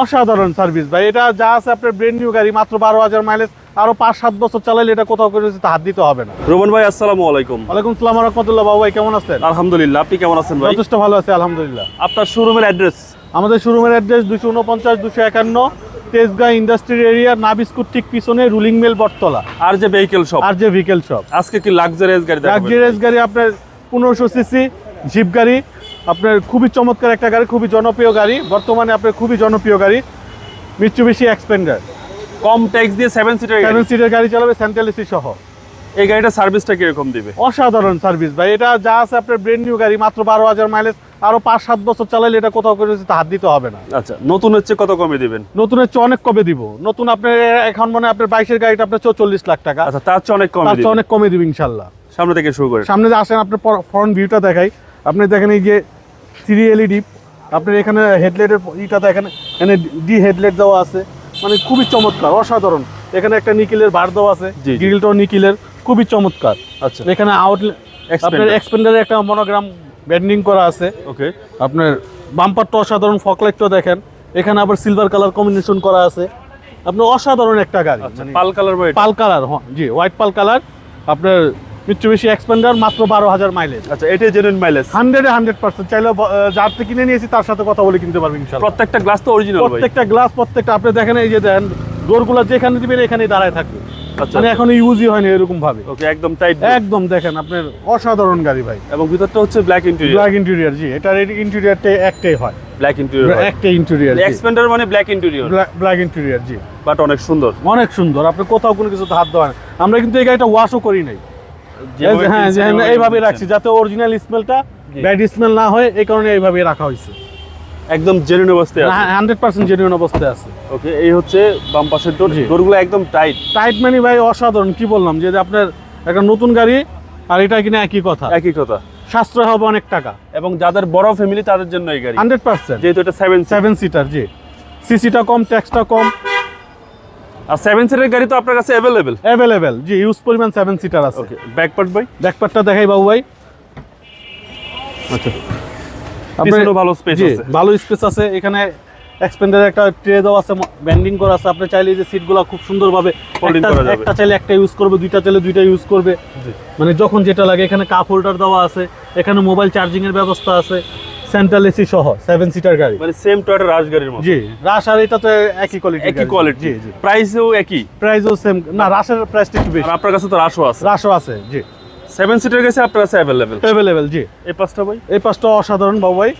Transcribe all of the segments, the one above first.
অসাধারণ সার্ভিস ভাই। এটা যা আছে আপনার ব্রেন নিউ গাড়ি মাত্র বারো হাজার মাইলেজ আরও পাঁচ সাত বছর চালাইলে এটা কোথাও করে হাত দিতে হবে না। রোমান ভাই আসসালামু আলাইকুম। ওয়ালাইকুম সালাম রহমতুল্লাহ। বাবু ভাই কেমন আছেন? আলহামদুলিল্লাহ আপনি কেমন আছেন ভাই? যথেষ্ট ভালো আছে আলহামদুলিল্লাহ। আপনার শোরুমের অ্যাড্রেস আমাদের শোরুমের অ্যাড্রেস দুশো উনপঞ্চাশ দুশো একান্ন তেজগাঁ ইন্ডাস্ট্রিয়াল এরিয়া নাবিস্কুট ঠিক পিছনে রুলিং মেল বটতলা। আর যে ভেহিকেল শপ আর যে ভেহিকেল শপ আজকে কি লাক্সারিয়াস গাড়ি লাক্সারিয়াস গাড়ি আপনার পনেরোশো সিসি জিপ গাড়ি আপনার খুবই চমৎকার একটা গাড়ি খুবই জনপ্রিয় গাড়ি। বর্তমানে আপনার খুবই জনপ্রিয় গাড়ি মিচুবিশি এক্সপেন্ডার কম ট্যাক্স দিয়ে সেভেন সিটার সেভেন সিটের গাড়ি চালাবে সেন্ট্রাল এসি সহ। এই গাড়িটা সার্ভিসটা কীরকম দিবে? অসাধারণ সার্ভিস ভাই। এটা যা আছে আপনার ব্রেন নিউ গাড়ি মাত্র বারো হাজার মাইলেজ আরও পাঁচ সাত বছর চালাইলে এটা কোথাও করে হাত দিতে হবে না। আচ্ছা নতুন হচ্ছে কত কমে দিবেন? নতুন হচ্ছে অনেক কমে দিব। নতুন আপনার এখন মানে আপনার বাইশের গাড়িটা আপনার চল্লিশ লাখ টাকা। আচ্ছা তার চেয়ে অনেক কমে তার চেয়ে অনেক কমে দিব ইনশাল্লাহ। সামনে থেকে শুরু করে। সামনে যে আসেন আপনার ফ্রন্ট ভিউটা দেখাই। আপনি দেখেন এই যে থ্রি এলইডি আপনার এখানে হেডলাইটের ইটা দেখেন এখানে ডি হেডলাইট দেওয়া আছে মানে খুবই চমৎকার অসাধারণ। এখানে একটা নিকিলের বার দেওয়া আছে। গ্রিলটাও নিকিলের খুবই চমৎকার। আচ্ছা। এখানে আউট আপনার এক্সপেন্ডারে একটা মনোগ্রাম ব্যান্ডিং করা আছে। ওকে আপনার বাম্পারটা অসাধারণ ফকলাইটটা দেখেন। এখানে আবার সিলভার কালার কম্বিনেশন করা আছে। আপনার অসাধারণ একটা গাড়ি। আচ্ছা পাল কালার পাল কালার হ্যাঁ জি হোয়াইট পাল কালার আপনার মিচুবিশি এক্সপেন্ডার মাত্র বারো হাজার মাইলেজ আচ্ছা এটাই জেনুইন মাইলেজ হান্ড্রেডে হান্ড্রেড পার্সেন্ট চাইলে যার থেকে কিনে নিয়েছি তার সাথে কথা বলে কিনতে পারবেন ইনশাল্লাহ। প্রত্যেকটা গ্লাস তো অরিজিনাল প্রত্যেকটা গ্লাস প্রত্যেকটা আপনি দেখেন এই যে দেন ডোরগুলো যেখানে দিবেন এখানেই দাঁড়ায় থাকবে। আচ্ছা। মানে এখন ইউজই হয়নি এরকম ভাবে ওকে একদম টাইট একদম দেখেন আপনার অসাধারণ গাড়ি ভাই। এবং ভিতরটা হচ্ছে ব্ল্যাক ইন্টেরিয়র ব্ল্যাক ইন্টেরিয়ার জি এটার ইন্টেরিয়ারটা একটাই হয়। ব্ল্যাক ইন্টেরিয়র একটাই ইন্টেরিয়ার এক্সপেন্ডার মানে ব্ল্যাক ইন্টেরিয়র ব্ল্যাক ইন্টেরিয়ার জি। বাট অনেক সুন্দর। অনেক সুন্দর আপনি কোথাও কোনো কিছু হাত দেওয়া আমরা কিন্তু এই গাড়িটা ওয়াশও করি নাই। হ্যাঁ কিনছেন, এইভাবে রাখছি যাতে অরিজিনাল স্মেলটা ব্যাড স্মেল না হয় এই কারণে এইভাবে রাখা হয়েছে। একদম জেনুইন অবস্থায় আছে। হান্ড্রেড পার্সেন্ট জেনুইন অবস্থায় আছে। ওকে এই হচ্ছে বাম পাশের ডোর ডোরগুলো একদম টাইট টাইট মানি ভাই অসাধারণ কি বললাম যে আপনার একটা নতুন গাড়ি আর এটা কিনা একই কথা। একই কথা। সাশ্রয় হবে অনেক টাকা। এবং যাদের বড় ফ্যামিলি তাদের জন্য এই গাড়ি। হান্ড্রেড পার্সেন্ট যেহেতু এটা সেভেন সেভেন সিটার জি। সিসিটা কম ট্যাক্সটা কম আর সেভেন সিটের গাড়ি তো আপনার কাছে অ্যাভেলেবেল অ্যাভেলেবেল জি ইউজ পরিমাণ সেভেন সিটার আছে। ওকে ব্যাকপার্ট ভাই? ব্যাকপারটা দেখাই বাবু ভাই। আচ্ছা। আপনার- ভালো স্পেস আছে। ভালো স্পেস আছে। এখানে এক্সপেন্ডার একটা ট্রে দেওয়া আছে ব্যান্ডিং করা আছে। আপনি চাইলে যে সিটগুলো খুব সুন্দরভাবে। একটা চাইলে একটা ইউজ করবে দুইটা চাইলে দুইটা ইউজ করবে। মানে যখন যেটা লাগে এখানে কাপ হোল্ডার দেওয়া আছে এখানে মোবাইল চার্জিং এর ব্যবস্থা আছে। সেন্ট্রাল এসি সহ সেভেন সিটার গাড়ি। মানে সেম টয়টা রাজ গাড়ির মতো। জি রাশ আর এটা তো একই কোয়ালিটি একই কোয়ালিটি জি জি। প্রাইসও একই। প্রাইসও সেম না রাশের প্রাইসটা একটু বেশি। আর আপনার কাছে তো রাশও আছে। রাশও আছে জি। সেভেন সিটের কাছে আপনার কাছে অ্যাভেলেবেল অ্যাভেলেবেল জি। এই পাঁচটা ভাই? এই পাঁচটা অসাধারণ বাবু ভাই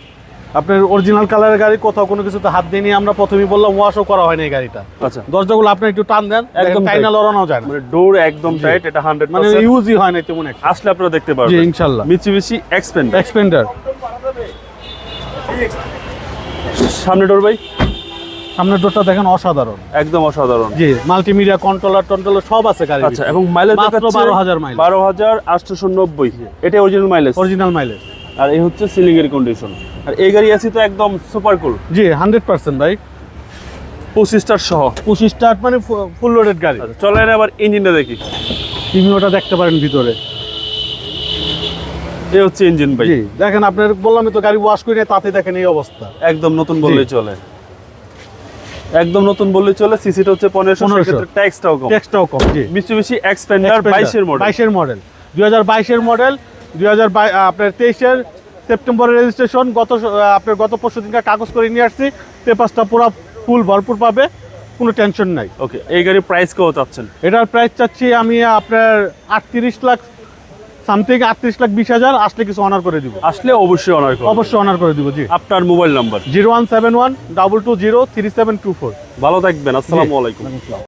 আপনার অরিজিনাল কালারের গাড়ি কোথাও কোনো কিছুতে হাত দিয়ে নিয়ে আমরা প্রথমেই বললাম ওয়াশও করা হয়নি এই গাড়িটা। আচ্ছা। দরজাগুলো আপনি একটু টান দেন একদম টাইনা লড়ানো যায় না। মানে ডোর একদম টাইট এটা হান্ড্রেড মানে ইউজই হয় না তেমন একটা। আসলে আপনারা দেখতে জি পারবেন। ইনশাল্লাহ। মিচুবিশি এক্সপেন্ডার এক্সপেন্ডার সামনে ডোর ভাই? সামনের ডোরটা দেখেন অসাধারণ। একদম অসাধারণ। জি মাল্টিমিডিয়া কন্ট্রোলার টন্ট্রোলার সব আছে গাড়ি আচ্ছা এবং মাইলেজ মাত্র 12,000 mileage। বারো হাজার আটশোশো নব্বই। এটা অরিজিনাল মাইলেজ অরিজিনাল মাইলেজ আর এই হচ্ছে সিলিং এর কন্ডিশন আর এই গাড়ি আছে তো একদম সুপার কুল জি হান্ড্রেড পার্সেন্ট ভাই। পঁচিশ স্টার সহ। পঁচিশ স্টার্ট মানে ফুল লোডেড গাড়ি। আচ্ছা চলেন আবার ইঞ্জিনটা দেখি। ওটা দেখতে পারেন ভিতরে। এই হচ্ছে ইঞ্জিন ভাই দেখেন আপনার বললামই তো গাড়ি ওয়াশ করে তাতে দেখেন এই অবস্থা। একদম নতুন বললেই চলে। একদম নতুন বললেই চলে সিসিটা হচ্ছে পনেরোশো সেক্ষেত্রে ট্যাক্সটাও কম। টেক্সটাও কম জি। মিচুবিশি এক্সপেন্ডার বাইশের মডেল বাইশের মডেল দুই হাজার বাইশের মডেল দুই হাজার বাইশ আপনার তেইশের সেপ্টেম্বরের রেজিস্ট্রেশন গত আপনার গত পরশু দিনকার কাগজ করে নিয়ে আসছি পেপারসটা পুরো ফুল ভরপুর পাবে কোনো টেনশন নাই। ওকে এই গাড়ির প্রাইস কেউ চাচ্ছেন? এটার প্রাইস চাচ্ছি আমি আপনার আটত্রিশ লাখ সামথিং আটত্রিশ লাখ বিশ হাজার আসলে কিছু অনার করে দিব। আসলে অবশ্যই অনার অবশ্যই অনার করে দিব জি। আপনার mobile number zero one seven one double two zero three seven two four. ভালো থাকবেন আসসালামু আলাইকুম।